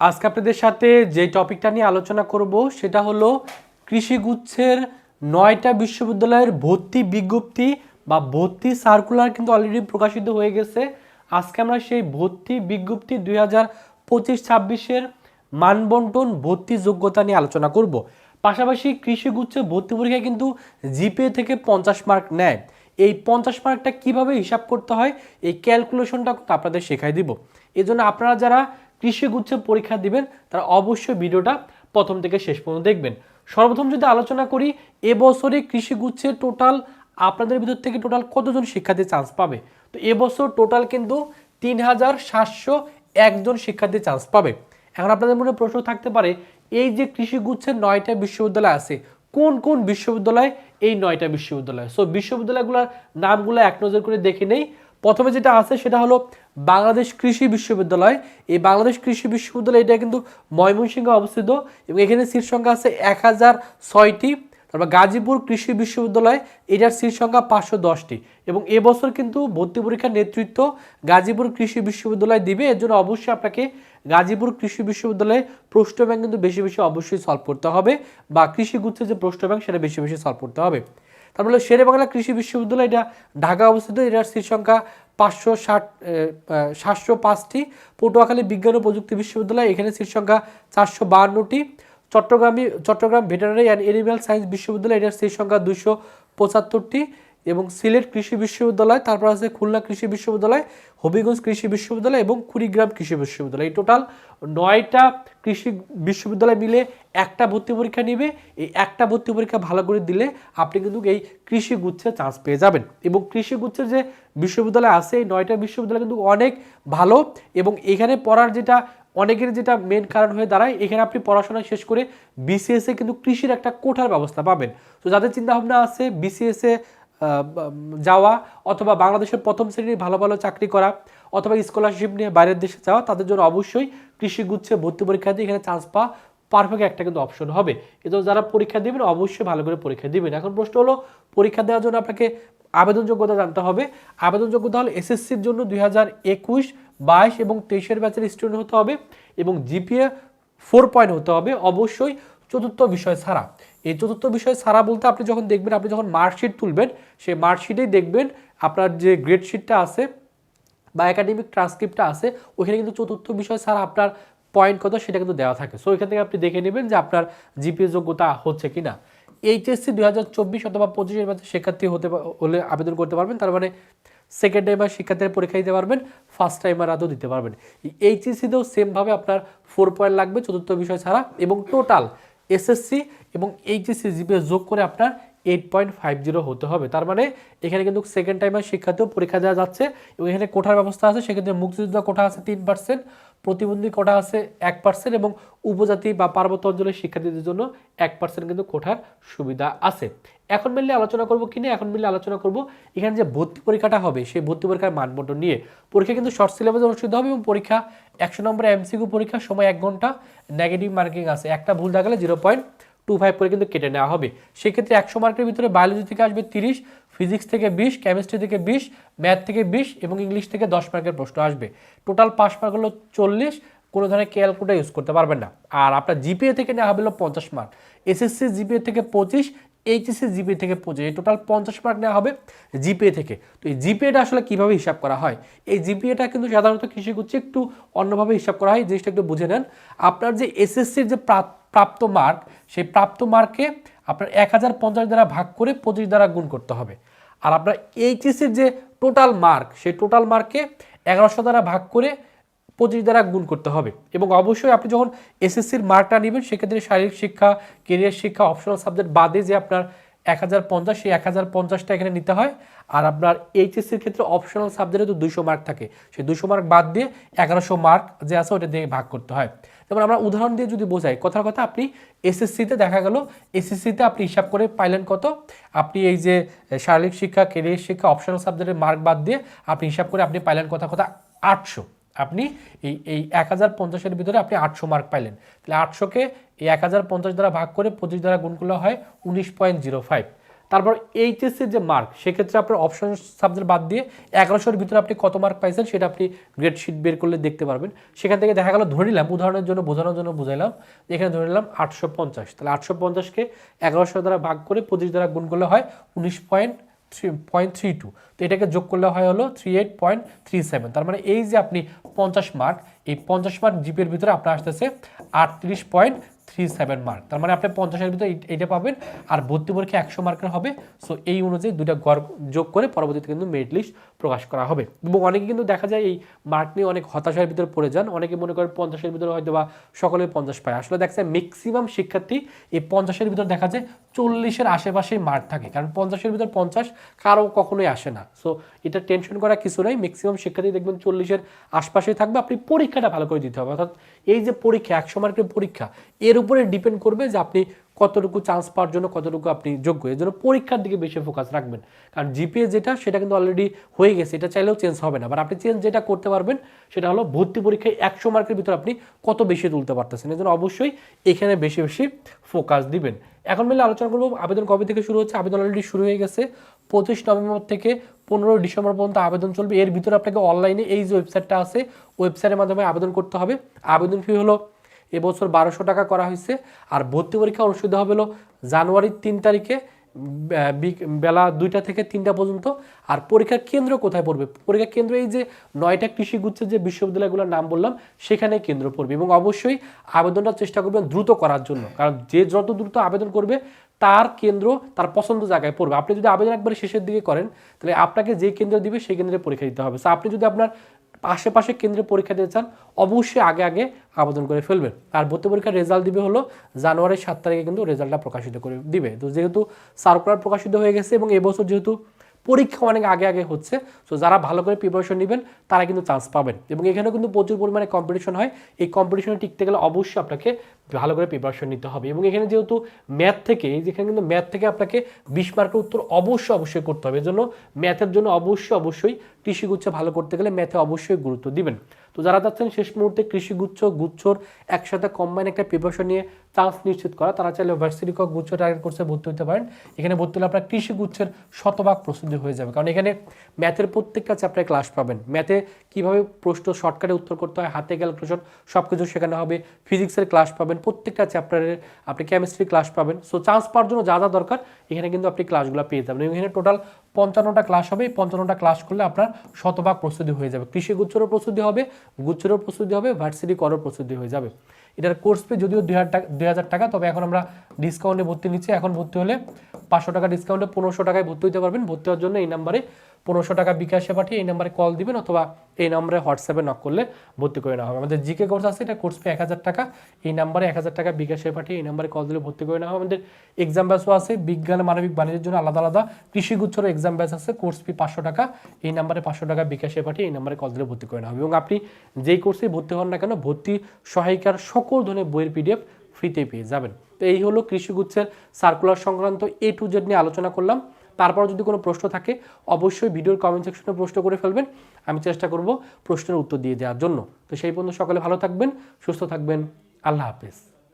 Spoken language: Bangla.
আজকে আপনাদের সাথে যে টপিকটা নিয়ে আলোচনা করব, সেটা হলো কৃষিগুচ্ছের নয়টা বিশ্ববিদ্যালয়ের ভর্তি বিজ্ঞপ্তি বা ভর্তি সার্কুলার কিন্তু অলরেডি প্রকাশিত হয়ে গেছে। আজকে আমরা সেই ভর্তি বিজ্ঞপ্তি দুই হাজার পঁচিশ ছাব্বিশের মানবন্টন ভর্তি যোগ্যতা নিয়ে আলোচনা করব। পাশাপাশি কৃষিগুচ্ছে ভর্তি পরীক্ষায় কিন্তু জিপিএ থেকে পঞ্চাশ মার্ক নেয়। এই পঞ্চাশ মার্কটা কীভাবে হিসাব করতে হয়, এই ক্যালকুলেশনটা আপনাদের শেখাই দিব। এই জন্য আপনারা যারা কৃষিগুচ্ছে পরীক্ষা দিবেন, তারা অবশ্যই ভিডিওটা প্রথম থেকে শেষ পর্যন্ত দেখবেন। সর্বপ্রথম যদি আলোচনা করি, এবছরে কৃষিগুচ্ছের টোটাল আপনাদের ভিতর থেকে টোটাল কতজন শিক্ষার্থী চান্স পাবে? তো এবছর টোটাল কিন্তু তিন হাজার সাতশো একজন শিক্ষার্থী চান্স পাবে। এখন আপনাদের মনে প্রশ্ন থাকতে পারে, এই যে কৃষিগুচ্ছের নয়টা বিশ্ববিদ্যালয় আছে, কোন কোন বিশ্ববিদ্যালয় এই নয়টা বিশ্ববিদ্যালয়? সো বিশ্ববিদ্যালয়গুলোর নামগুলো এক নজর করে দেখে নেই। প্রথমে যেটা আছে সেটা হলো বাংলাদেশ কৃষি বিশ্ববিদ্যালয়। এই বাংলাদেশ কৃষি বিশ্ববিদ্যালয় এটা কিন্তু ময়মনসিংহে অবস্থিত এবং এখানে সিট সংখ্যা আছে এক হাজার ছয়টি। তারপর গাজীপুর কৃষি বিশ্ববিদ্যালয়, এটার সিট সংখ্যা পাঁচশো দশটি। এবং এবছর কিন্তু ভর্তি পরীক্ষার নেতৃত্ব গাজীপুর কৃষি বিশ্ববিদ্যালয় দিবে। এর জন্য অবশ্যই আপনাকে গাজীপুর কৃষি বিশ্ববিদ্যালয়ে প্রশ্ন ব্যাংক কিন্তু বেশি বেশি অবশ্যই সলভ করতে হবে বা কৃষিগুচ্ছের যে প্রশ্ন ব্যাংক সেটা বেশি বেশি সলভ করতে হবে। তারপরে শেরে বাংলা কৃষি বিশ্ববিদ্যালয়, এটা ঢাকা অবস্থিত। এটার সিট সংখ্যা পাঁচশো ষাট সাতশো পাঁচটি। পটুয়াখালী বিজ্ঞান ও প্রযুক্তি বিশ্ববিদ্যালয়, এখানে সিট সংখ্যা চারশো বাহান্নটি। চট্টগ্রামী, Chattogram veterinary and animal science বিশ্ববিদ্যালয়, এটার সিট সংখ্যা দুশো পঁচাত্তরটি। এবং সিলেট কৃষি বিশ্ববিদ্যালয়, তারপর আছে খুলনা কৃষি বিশ্ববিদ্যালয়, হবিগঞ্জ কৃষি বিশ্ববিদ্যালয় এবং কুড়িগ্রাম কৃষি বিশ্ববিদ্যালয়। এই টোটাল নয়টা কৃষি বিশ্ববিদ্যালয় মিলে একটা ভর্তি পরীক্ষা নিবে। এই একটা ভর্তি পরীক্ষা ভালো করে দিলে আপনি কিন্তু এই কৃষি গুচ্ছে চান্স পেয়ে যাবেন। এবং কৃষি গুচ্ছের যে বিশ্ববিদ্যালয় আছে, এই নয়টা বিশ্ববিদ্যালয় কিন্তু অনেক ভালো এবং এখানে পড়ার যেটা, অনেকের যেটা মেন কারণ হয়ে দাঁড়ায়, এখানে আপনি পড়াশোনা শেষ করে বিসিএসে কিন্তু কৃষির একটা কোঠার ব্যবস্থা পাবেন। তো যাদের চিন্তাভাবনা আছে বিসিএসে যাওয়া অথবা বাংলাদেশের প্রথম শ্রেণির ভালো ভালো চাকরি করা অথবা স্কলারশিপ নিয়ে বাইরের দেশে যাওয়া, তাদের জন্য অবশ্যই কৃষি গুচ্ছে ভর্তি পরীক্ষা দিয়ে এখানে চান্স পাওয়া পারফেক্ট একটা কিন্তু অপশন হবে। এজন্য যারা পরীক্ষা দিবেন অবশ্যই ভালো করে পরীক্ষা দিবেন। এখন প্রশ্ন হলো, পরীক্ষা দেওয়ার জন্য আপনাকে আবেদন যোগ্যতা জানতে হবে। আবেদন যোগ্যতা হলো এসএসসির জন্য দুই হাজার একুশ, বাইশ এবং তেইশের ব্যাচের স্টুডেন্ট হতে হবে এবং জিপিএ ফোর পয়েন্ট হতে হবে। অবশ্যই চতুর্থ বিষয় ছাড়া। এই চতুর্থ বিষয় ছাড়া বলতে আপনি যখন দেখবেন, আপনি যখন মার্কশিট তুলবেন, সেই মার্কশিটেই দেখবেন আপনার যে গ্রেড শিটটা আছে বা একাডেমিক ট্রান্সক্রিপ্টটা আছে ওইখানে কিন্তু চতুর্থ বিষয় ছাড়া আপনার পয়েন্ট কত সেটা কিন্তু দেওয়া থাকে। সো এখান থেকে আপনি দেখে নেবেন যে আপনার জিপিএ যোগ্যতা হচ্ছে কি না এইচএসসি দুই হাজার চব্বিশ অথবা পঁচিশের মধ্যে শিক্ষার্থী হতে হলে আবেদন করতে পারবেন। তার মানে সেকেন্ড টাইমার শিক্ষার্থীরা পরীক্ষা দিতে পারবেন ফার্স্ট টাইমার আদৌ দিতে পারবেন। এইচএসসিতেও সেমভাবে আপনার ফোর পয়েন্ট লাগবে চতুর্থ বিষয় ছাড়া এবং টোটাল এসএসসি এবং এইচএসসি জিপিএ যোগ করে আপনার এইট পয়েন্ট ফাইভ জিরো হতে হবে। তার মানে এখানে কিন্তু সেকেন্ড টাইমের শিক্ষার্থীও পরীক্ষা দেওয়া যাচ্ছে এবং এখানে কোঠার ব্যবস্থা আছে। সেক্ষেত্রে মুক্তিযোদ্ধা কোঠা আছে তিন পার্সেন্ট প্রতিবন্ধী কোটা আছে? এক পার্সেন্ট এবং উপজাতি বা পার্বত্য অঞ্চলের শিক্ষার্থীদের জন্য এক পার্সেন্ট কিন্তু কোঠার সুবিধা আছে। এখন মিললে আলোচনা করব কি না এখন মিললে আলোচনা করব এখানে যে ভর্তি পরীক্ষাটা হবে, সেই ভর্তি পরীক্ষার মানবন্টন নিয়ে। পরীক্ষা কিন্তু শর্ট সিলেবাসে অনুষ্ঠিত হবে এবং পরীক্ষা একশো নম্বরে এমসিকিউ পরীক্ষার সময় এক ঘণ্টা নেগেটিভ মার্কিং আছে। একটা ভুল দেখালে জিরো পয়েন্ট টু ফাইভ করে কিন্তু কেটে নেওয়া হবে। সেক্ষেত্রে একশো মার্কের ভিতরে বায়োলজি থেকে আসবে তিরিশ ফিজিক্স থেকে বিশ কেমিস্ট্রি থেকে বিশ ম্যাথ থেকে বিশ এবং ইংলিশ থেকে দশ মার্কের প্রশ্ন আসবে। টোটাল পাঁচ মার্ক হলো চল্লিশ, কোনো ধরনের ক্যালকুটা ইউজ করতে পারবেন না। আর আপনার জিপিএ থেকে নেওয়া হবে হলো পঞ্চাশ মার্ক। এসএসসি জিপিএ থেকে পঁচিশ এইচএসসি জিপিএ থেকে পঁচিশ টোটাল পঞ্চাশ মার্ক নেওয়া হবে জিপিএ থেকে। তো এই জিপিএটা আসলে কীভাবে হিসাব করা হয়? এই জিপিএটা কিন্তু সাধারণত কৃষি করছে একটু অন্যভাবে হিসাব করা হয় জিনিসটা একটু বুঝে নেন। আপনার যে এসএসসির যে প্রা- প্রাপ্ত মার্ক সেই প্রাপ্ত মার্কে আপনার এক হাজার পঞ্চাশ দ্বারা ভাগ করে পঁচিশ দ্বারা গুণ করতে হবে। আর আপনার এইচএসির যে টোটাল মার্ক সেই টোটাল মার্কে এগারোশো দ্বারা ভাগ করে পঁচিশ দ্বারা গুণ করতে হবে। এবং অবশ্যই আপনি যখন এসএসসির মার্কটা নেবেন, সেক্ষেত্রে শারীরিক শিক্ষা কেরিয়ার শিক্ষা অপশনাল সাবজেক্ট বাদে যে আপনার এক হাজার পঞ্চাশ, সেই এক হাজার পঞ্চাশটা এখানে নিতে হয়। আর আপনার এইচএসসির ক্ষেত্রে অপশনাল সাবজেক্টে তো দুশো মার্ক থাকে। সেই দুশো মার্ক বাদ দিয়ে এগারোশো মার্ক যে আছে ওটা দিয়ে ভাগ করতে হয়। যেমন আমরা উদাহরণ দিয়ে যদি বোঝাই, কথার কথা আপনি এসএসসিতে দেখা গেল এসএসসিতে আপনি হিসাব করে পাইলেন কত? আপনি এই যে শারীরিক শিক্ষা কেরিয়ার শিক্ষা অপশনাল সাবজেক্টের মার্ক বাদ দিয়ে আপনি হিসাব করে আপনি পাইলেন কথা কথা আটশো। আপনি এই এই এক হাজার পঞ্চাশের ভিতরে আপনি আটশো মার্ক পাইলেন। তাহলে আটশোকে এই এক হাজার পঞ্চাশ দ্বারা ভাগ করে পঁচিশ দ্বারা গুণ করলে হয় উনিশ পয়েন্ট জিরো ফাইভ। তারপর এইচএসসির যে মার্ক সেক্ষেত্রে আপনার অপশন সাবজেক্ট বাদ দিয়ে এগারোশোর ভিতরে আপনি কত মার্ক পাইছেন সেটা আপনি গ্রেড শিট বের করলে দেখতে পারবেন। সেখান থেকে দেখা গেল, ধরে নিলাম, উদাহরণের জন্য, বোঝানোর জন্য বুঝাইলাম, এখানে ধরে নিলাম আটশো পঞ্চাশ। তাহলে আটশো পঞ্চাশকে এগারোশো দ্বারা ভাগ করে পঁচিশ দ্বারা গুণ করলে হয় উনিশ point three point three two তো এটাকে যোগ করলে হয় হলো three eight point three seven তার মানে এই যে আপনি পঞ্চাশ মার্ক এই পঞ্চাশ মার্ক জিপের ভিতরে আপনার আসতেছে আটত্রিশ পয়েন্ট থ্রি সেভেন মার্ক তার মানে আপনি পঞ্চাশের ভিতরে এইটা পাবেন, আর ভর্তি পরীক্ষা একশো মার্কের হবে। সো এই অনুযায়ী দুইটা গড় যোগ করে পরবর্তীতে কিন্তু মেরিট লিস্ট প্রকাশ করা হবে। এবং অনেকে কিন্তু দেখা যায় এই মার্ক নিয়ে অনেক হতাশার ভিতরে পড়ে যান। অনেকে মনে করেন পঞ্চাশের ভিতরে হয়তো বা সকলে পঞ্চাশ পায়। আসলে দেখা যায় ম্যাক্সিমাম শিক্ষার্থী এই পঞ্চাশের ভিতরে দেখা যায় চল্লিশের আশেপাশেই মার্ক থাকে। কারণ পঞ্চাশের ভিতর পঞ্চাশ কারও কখনোই আসে না। সো এটা টেনশন করা কিছু নয় ম্যাক্সিমাম শিক্ষার্থী দেখবেন চল্লিশের আশপাশেই থাকবে। আপনি পরীক্ষাটা ভালো করে দিতে হবে। অর্থাৎ এই যে পরীক্ষা, একশো মার্কের পরীক্ষা, এর উপরে ডিপেন্ড করবে যে আপনি কতটুকু চান্স পাওয়ার জন্য কতটুকু আপনি যোগ্য। এর জন্য পরীক্ষার দিকে বেশি ফোকাস রাখবেন। কারণ জিপিএ যেটা, সেটা কিন্তু অলরেডি হয়ে গেছে, এটা চাইলেও চেঞ্জ হবে না। বাট আপনি চেঞ্জ যেটা করতে পারবেন, সেটা হলো ভর্তি পরীক্ষায় একশো মার্কের ভিতরে আপনি কত বেশি তুলতে পারতেছেন। এর জন্য অবশ্যই এখানে বেশি বেশি ফোকাস দিবেন। এখন মিলে আলোচনা করব, আবেদন কবে থেকে শুরু হচ্ছে? আবেদন অলরেডি শুরু হয়ে গেছে। পঁচিশ নভেম্বর থেকে পনেরো ডিসেম্বর পর্যন্ত আবেদন চলবে। এর ভিতরে আপনাকে অনলাইনে এই যে ওয়েবসাইটটা আছে ওয়েবসাইটের মাধ্যমে আবেদন করতে হবে। আবেদন ফি হলো এবছর বারোশো টাকা করা হয়েছে। আর ভর্তি পরীক্ষা অনুষ্ঠিত হবে হলো জানুয়ারির তিন তারিখে বেলা দুইটা থেকে তিনটা পর্যন্ত। আর পরীক্ষার কেন্দ্র কোথায় পড়বে? পরীক্ষার কেন্দ্র এই যে নয়টা কৃষি গুচ্ছের যে বিশ্ববিদ্যালয়গুলোর নাম বললাম সেখানে কেন্দ্র পড়বে এবং অবশ্যই আবেদনটা চেষ্টা করবেন দ্রুত করার জন্য। কারণ যে যত দ্রুত আবেদন করবে তার কেন্দ্র তার পছন্দ জায়গায় পড়বে। আপনি যদি আবেদন একবারে শেষের দিকে করেন তাহলে আপনাকে যে কেন্দ্র দিবে সেই কেন্দ্রে পরীক্ষা দিতে হবে। আপনি যদি আপনার আশেপাশে কেন্দ্রে পরীক্ষা দিতে চান, অবশ্যই আগে আগে আবেদন করে ফেলবেন। আর ভর্তি পরীক্ষার রেজাল্ট দিবে হলো জানুয়ারির সাত তারিখে কিন্তু রেজাল্টটা প্রকাশিত করে দিবে। তো যেহেতু সার্কুলার প্রকাশিত হয়ে গেছে এবং এবছর যেহেতু পরীক্ষা অনেক আগে আগে হচ্ছে। সো যারা ভালো করে প্রিপারেশন নেবেন, তারা কিন্তু চান্স পাবেন। এবং এখানে কিন্তু প্রচুর পরিমাণে কম্পিটিশন হয়। এই কম্পিটিশনে টিকতে গেলে অবশ্যই আপনাকে ভালো করে প্রিপারেশন নিতে হবে। এবং এখানে যেহেতু ম্যাথ থেকে যেখানে কিন্তু ম্যাথ থেকে আপনাকে বিশ মার্কের উত্তর অবশ্যই অবশ্যই করতে হবে। এজন্য ম্যাথের জন্য অবশ্যই অবশ্যই কৃষিগুচ্ছে ভালো করতে গেলে ম্যাথে অবশ্যই গুরুত্ব দিবেন। তো যারা যাচ্ছেন শেষ মুহূর্তে কৃষিগুচ্ছ, গুচ্ছর একসাথে কম্বাইন একটা প্রিপারেশন নিয়ে চান্স নিশ্চিত করা, তারা চাইলে ভার্সিটি গুচ্ছ টার্গেট কোর্সে ভর্তি হতে পারেন। এখানে ভর্তি হলে আপনার কৃষিগুচ্ছের শতভাগ প্রস্তুতি হয়ে যাবে। কারণ এখানে ম্যাথের প্রত্যেকটা চ্যাপ্টারে ক্লাস পাবেন। ম্যাথে কীভাবে প্রশ্ন শর্টকাটে উত্তর করতে হয়, হাতে ক্যালকুলেশন সব কিছু শেখানো হবে। ফিজিক্সের ক্লাস পাবেন, প্রত্যেকটা চ্যাপ্টারের আপনি কেমিস্ট্রি ক্লাস পাবেন। সো চান্স পাওয়ার জন্য যা যা দরকার, এখানে কিন্তু আপনি ক্লাসগুলো পেয়ে যাবেন। এখানে টোটাল পঞ্চান্নটা ক্লাস হবে। এই পঞ্চান্নটা ক্লাস করলে আপনার শতভাগ প্রস্তুতি হয়ে যাবে। কৃষি গুচ্ছরও প্রস্তুতি হবে, গুচ্ছরও প্রস্তুতি হবে ভার্সিটি করও প্রস্তুতি হয়ে যাবে। এটার কোর্স ফি যদিও হাজার টাকা, দুই হাজার টাকা, তবে এখন আমরা ডিসকাউন্টে ভর্তি নিচ্ছি। এখন ভর্তি হলে পাঁচশো টাকা ডিসকাউন্টে পনেরোশো টাকায় ভর্তি হতে পারবেন। ভর্তি হওয়ার জন্য এই নাম্বারে পনেরোশো টাকা বিকাশে পাঠিয়ে এই নাম্বারে কল দিবেন অথবা এই নাম্বারে হোয়াটসঅ্যাপে নক করলে ভর্তি করে নেওয়া হবে। আমাদের জিকে কোর্স আছে, এটা কোর্স ফি এক হাজার টাকা। এই নাম্বারে এক হাজার টাকা বিকাশে পাঠিয়ে এই নাম্বারে কল দিলে ভর্তি করে নেওয়া হবে। আমাদের এক্সাম ব্যাচও আছে, বিজ্ঞান, মানবিক, বাণিজ্যের জন্য আলাদা আলাদা। কৃষিগুচ্ছর এক্সাম ব্যাচ আছে কোর্স ফি পাঁচশো টাকা। এই নাম্বারে পাঁচশো টাকা বিকাশে পাঠিয়ে এই নাম্বারে কল দিলে ভর্তি করে নেওয়া হবে। এবং আপনি যেই কোর্সে ভর্তি হন না কেন, ভর্তি সহায়িকার সকল ধরনের বইয়ের পিডিএফ ফ্রিতে পেয়ে যাবেন। তো এই হলো কৃষিগুচ্ছের সার্কুলার সংক্রান্ত এ টু জেড নিয়ে আলোচনা করলাম। তারপর যদি কোনো প্রশ্ন থাকে, অবশ্যই ভিডিওর কমেন্ট সেকশনে প্রশ্ন করে ফেলবেন। আমি চেষ্টা করব প্রশ্নের উত্তর দিয়ে দেওয়ার জন্য। তো সেই পর্যন্ত সকলে ভালো থাকবেন, সুস্থ থাকবেন। আল্লাহ হাফেজ।